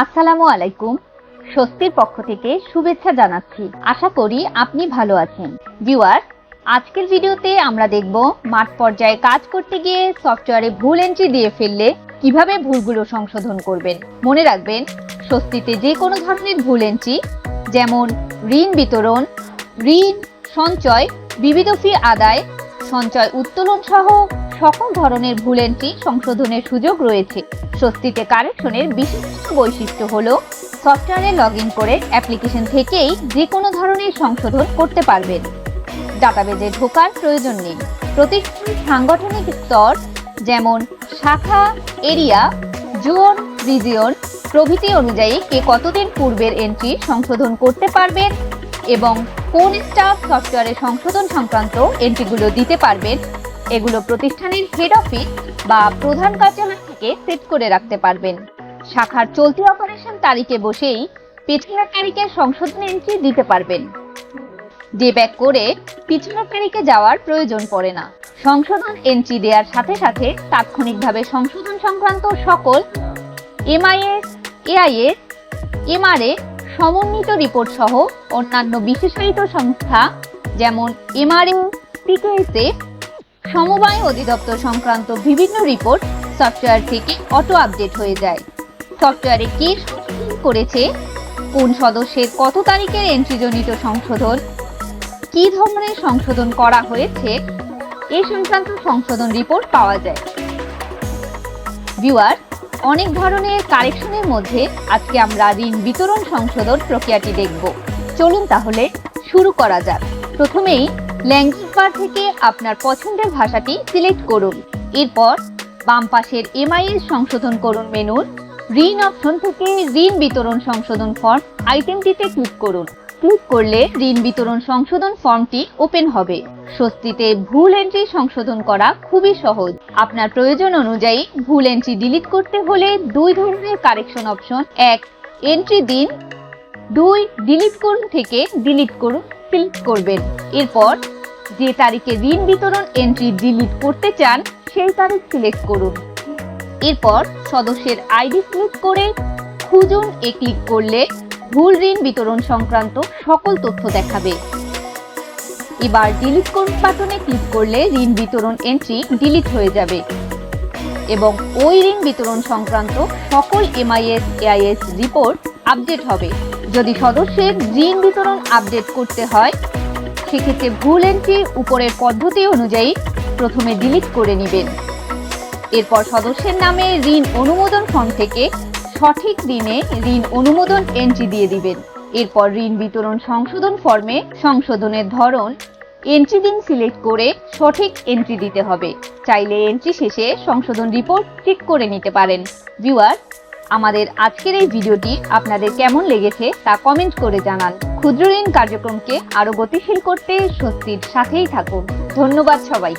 আসসালামু আলাইকুম। স্বস্তির পক্ষ থেকে শুভেচ্ছা জানাচ্ছি। আশা করি আপনি ভালো আছেন। ভিউয়ার আজকের ভিডিওতে আমরা দেখব মাঠ পর্যায়ে কাজ করতে গিয়ে সফটওয়্যারে ভুল এন্ট্রি দিয়ে ফেললে কীভাবে ভুলগুলো সংশোধন করবেন। মনে রাখবেন, স্বস্তিতে যে কোনো ধরনের ভুল এন্ট্রি যেমন ঋণ বিতরণ, ঋণ, সঞ্চয়, বিবিধ ফি আদায়, সঞ্চয় উত্তোলন সহ সকল ধরনের ভুল এন্ট্রি সংশোধনের সুযোগ রয়েছে। স্বস্তিতে কারেকশনের বিশিষ্ট বৈশিষ্ট্য হল সফটওয়্যারে লগ ইন করে অ্যাপ্লিকেশন থেকেই যে কোনো ধরনের সংশোধন করতে পারবেন। ডাটাবেজে ঢোকার প্রয়োজন নেই। প্রতিষ্ঠানের সাংগঠনিক স্তর যেমন শাখা, এরিয়া, জোন, রিজিয়ন প্রভৃতি অনুযায়ী কে কতদিন পূর্বের এন্ট্রি সংশোধন করতে পারবেন এবং কোন স্টাফ সফটওয়্যারে সংশোধন সংক্রান্ত এন্ট্রিগুলো দিতে পারবেন এগুলো প্রতিষ্ঠানের হেড অফিস বা প্রধান কার্যালয় থেকে সেট করে রাখতে পারবেন। শাখার চলতি অপারেশন তারিখে বসেই পেছনের তারিখের সংশোধন এন্ট্রি দিতে পারবেন। ডে ব্যাক করে পিছনের তারিখে যাওয়ার প্রয়োজন পড়ে না। সংশোধন এন্ট্রি দেওয়ার সাথে সাথে তাৎক্ষণিকভাবে সংশোধন সংক্রান্ত সকল এমআইএস এআইএস এমআরএ সমন্বিত রিপোর্ট সহ অন্যান্য বিশেষায়িত সংস্থা, যেমন এমআরএ পিকেএসএ সমবায় অধিদপ্তর সংক্রান্ত বিভিন্ন রিপোর্ট, সফটওয়্যার থেকে অটো আপডেট হয়ে যায়। সফটওয়্যারে কে করেছে? কোন সদস্যের কত তারিখের এন্ট্রিজনিত সংশোধন? কী ধরনের সংশোধন করা হয়েছে? এই সংক্রান্ত সংশোধন রিপোর্ট পাওয়া যায়। ভিউয়ার, অনেক ধরনের কারেকশনের মধ্যে আজকে আমরা ঋণ বিতরণ সংশোধন প্রক্রিয়াটি দেখব। চলুন তাহলে শুরু করা যাক। প্রথমেই ল্যাঙ্গুয়েজ বার থেকে আপনার পছন্দের ভাষাটি সিলেক্ট করুন। এরপর বাম পাশের এমআইএস সংশোধন করুন মেনুর ঋণ অপশন থেকে ঋণ বিতরণ সংশোধন ফর্ম আইটেমটিতে ক্লিক করুন। ক্লিক করলে ঋণ বিতরণ সংশোধন ফর্মটি ওপেন হবে। স্বস্তিতে ভুল এন্ট্রি সংশোধন করা খুবই সহজ। আপনার প্রয়োজন অনুযায়ী ভুল এন্ট্রি ডিলিট করতে হলে দুই ধরনের কারেকশন অপশন এক এন্ট্রি দিন। দুই ডিলিট করুন থেকে ডিলিট করুন। সিলেক্ট করবেন। এরপর যে তারিখে ঋণ বিতরণ এন্ট্রি ডিলিট করতে চান, সেই তারিখ সিলেক্ট করুন। এরপর সদস্যের আইডি সিলেক্ট করে খুঁজুন, এ ক্লিক করলে ভুল ঋণ বিতরণ সংক্রান্ত সকল তথ্য দেখাবে। এবার ডিলিট করুন বাটনে ক্লিক করলে ঋণ বিতরণ এন্ট্রি ডিলিট হয়ে যাবে এবং ওই ঋণ বিতরণ সংক্রান্ত সকল এমআইএস এআইএস রিপোর্ট আপডেট হবে। যদি সদস্যের ঋণ বিতরণ আপডেট করতে হয়, সেক্ষেত্রে ভুল এন্ট্রি উপরের পদ্ধতি অনুযায়ী প্রথমে ডিলিট করে নেবেন। এরপর সদস্যের নামে ঋণ অনুমোদন ফর্ম থেকে সঠিক ঋণে ঋণ অনুমোদন এন্ট্রি দিয়ে দিবেন। এরপর ঋণ বিতরণ সংশোধন ফর্মে সংশোধনের ধরন এন্ট্রি দিন সিলেক্ট করে সঠিক এন্ট্রি দিতে হবে। চাইলে এন্ট্রি শেষে সংশোধন রিপোর্ট চেক করে নিতে পারেন। ভিউয়ার আমাদের আজকের এই ভিডিওটি আপনাদের কেমন লেগেছে তা কমেন্ট করে জানান। ক্ষুদ্র ঋণ কার্যক্রমকে আরও গতিশীল করতে স্বস্তির সাথেই থাকুন। ধন্যবাদ সবাই